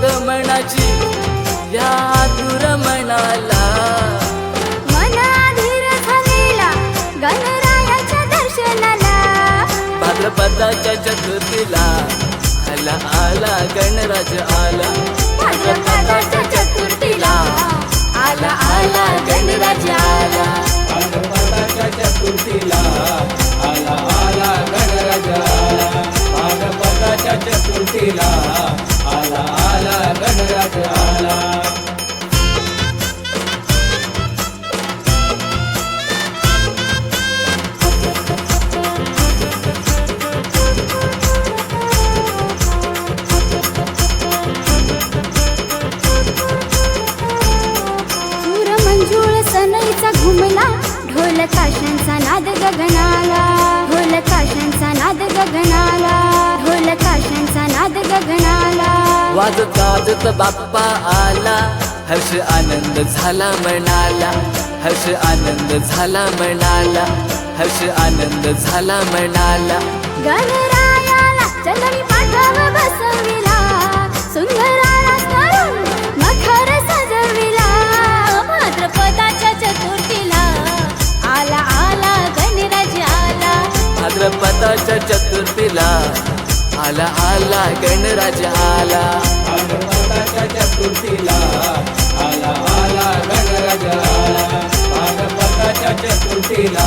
ओरागमनाची या मनाधीर झालेला गणरायाच्या दर्शनाला. भाद्रपदाच्या चतुर्थीला आला आला गणराज आला. भाद्रपदाच्या चतुर्थीला आला आला गणराज आला. भाद्रपदाच्या चतुर्थीला आला आला गणराज आला. भाद्रपदाच्या चतुर्थीला सनईचा घुमला ढोल काशांचा नाद गगनाला. ढोल काशांचा नाद गगनाला ढोल काशांचा नाद गगनाला. वाजत गाजत बाप्पा आला हर्ष आनंद झाला मनाला. हर्ष आनंद झाला मनाला हर्ष आनंद झाला मनाला. गणरायाला चंदनी पाठाव बसविला. चित्रपटाच्या चतुर्थीला आला आला गणराज आला. भागवताच्या चतुर्थीला आला आला गणराज आला. भागवताच्या चतुर्थीला